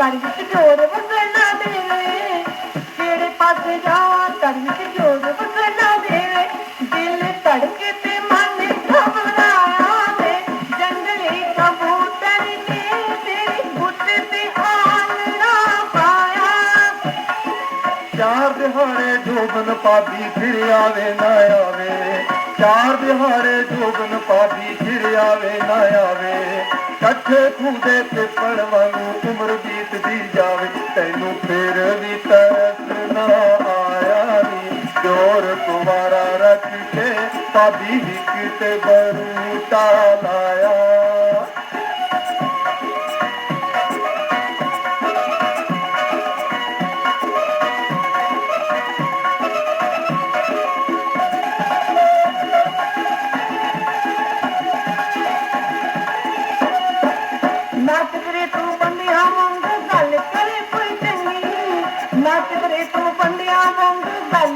ਜਾਵਾਂ ਕਰ ਵਸਣਾ ਦੇਵੇ। ਕਿਹੜੇ ਪਾਸੇ ਜਾਵਾਂ ਕਰ ਵਿੱਚ ਵਸਣਾ ਦੇਵੇ। ਦਿਲ ਧੜਕੇ ਤੇ ਮਨ ਘਬਰਾਇਆ ਵੇ। ਜੰਗਲੀ ਕਬੂਤਰ ਨੇ ਤੇਰੀ ਗੁੱਟ ਤੇ ਆਲਣਾ ਪਾਇਆ। ਚਾਰ ਦਿਹਾੜੇ ਜੋਬਨ ਪਾਬੀ ਫਿਰ ਆਵੇ ਨਾ ਆਵੇ। ਚਾਰ ਦਿਹਾੜੇ ਜੋਬਨ ਪਾਬੀ ਫਿਰ ਆਵੇ ਨਾ ਆਵੇ। ਕੱਠੇ ਖੂਦੇ ਤੇ ਪੜ ਵਾਂਗੂ ਉਮਰ ਬੀਤਦੀ ਜਾਵੇ, ਤੈਨੂੰ ਫਿਰ ਵੀ ਤਰਸ ਨਾ ਆਇਆ ਨੀ। ਜੋਰ ਕੁਵਾਰਾ ਰੱਖ ਕੇ ਪਾਬੀ ਹਿੱਕ ਤੇ ਬਰੂਟਾ ਲਾਇਆ।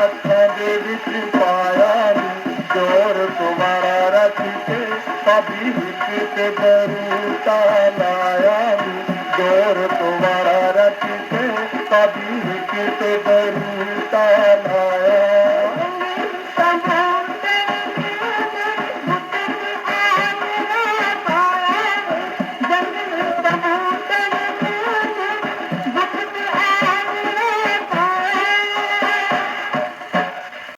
هٿ جي ڪرپايا به زور دوبارا رک پو هتي زروتايا جر